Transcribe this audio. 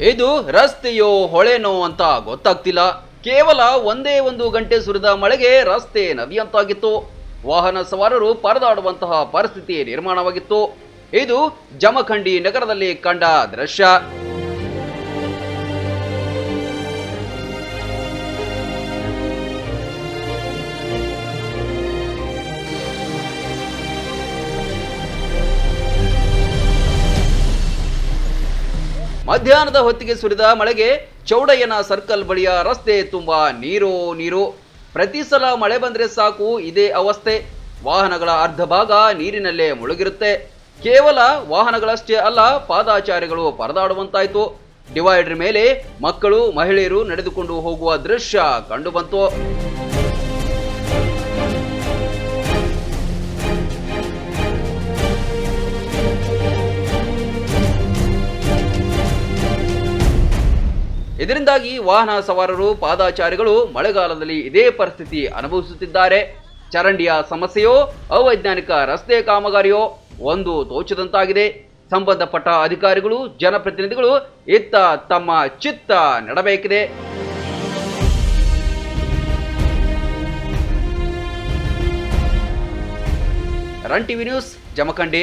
ಇದು ರಸ್ತೆಯೋ ಹೊಳೆನೋ ಅಂತ ಗೊತ್ತಾಗ್ತಿಲ್ಲ. ಕೇವಲ ಒಂದೇ ಒಂದು ಗಂಟೆ ಸುರಿದ ಮಳೆಗೆ ರಸ್ತೆ ನದಿಯಂತಾಗಿತ್ತು. ವಾಹನ ಸವಾರರು ಪರದಾಡುವಂತಹ ಪರಿಸ್ಥಿತಿ ನಿರ್ಮಾಣವಾಗಿತ್ತು. ಇದು ಜಮಖಂಡಿ ನಗರದಲ್ಲಿ ಕಂಡ ದೃಶ್ಯ. ಮಧ್ಯಾಹ್ನದ ಹೊತ್ತಿಗೆ ಸುರಿದ ಮಳೆಗೆ ಚೌಡಯ್ಯನ ಸರ್ಕಲ್ ಬಳಿಯ ರಸ್ತೆ ತುಂಬ ನೀರು ನೀರು. ಪ್ರತಿ ಸಲ ಮಳೆ ಬಂದರೆ ಸಾಕು, ಇದೇ ಅವಸ್ಥೆ. ವಾಹನಗಳ ಅರ್ಧ ಭಾಗ ನೀರಿನಲ್ಲೇ ಮುಳುಗಿರುತ್ತೆ. ಕೇವಲ ವಾಹನಗಳಷ್ಟೇ ಅಲ್ಲ, ಪಾದಾಚಾರಿಗಳು ಪರದಾಡುವಂತಾಯ್ತು. ಡಿವೈಡರ್ ಮೇಲೆ ಮಕ್ಕಳು, ಮಹಿಳೆಯರು ನಡೆದುಕೊಂಡು ಹೋಗುವ ದೃಶ್ಯ ಕಂಡುಬಂತು. ಇದರಿಂದಾಗಿ ವಾಹನ ಸವಾರರು, ಪಾದಾಚಾರಿಗಳು ಮಳೆಗಾಲದಲ್ಲಿ ಇದೇ ಪರಿಸ್ಥಿತಿ ಅನುಭವಿಸುತ್ತಿದ್ದಾರೆ. ಚರಂಡಿಯ ಸಮಸ್ಯೆಯೋ, ಅವೈಜ್ಞಾನಿಕ ರಸ್ತೆ ಕಾಮಗಾರಿಯೋ ಒಂದು ತೋಚದಂತಾಗಿದೆ ಸಂಬಂಧಪಟ್ಟ ಅಧಿಕಾರಿಗಳು, ಜನಪ್ರತಿನಿಧಿಗಳು ಇತ್ತ ತಮ್ಮ ಚಿತ್ತ ನೆಡಬೇಕಿದೆ. Run TV news, Jamkhandi.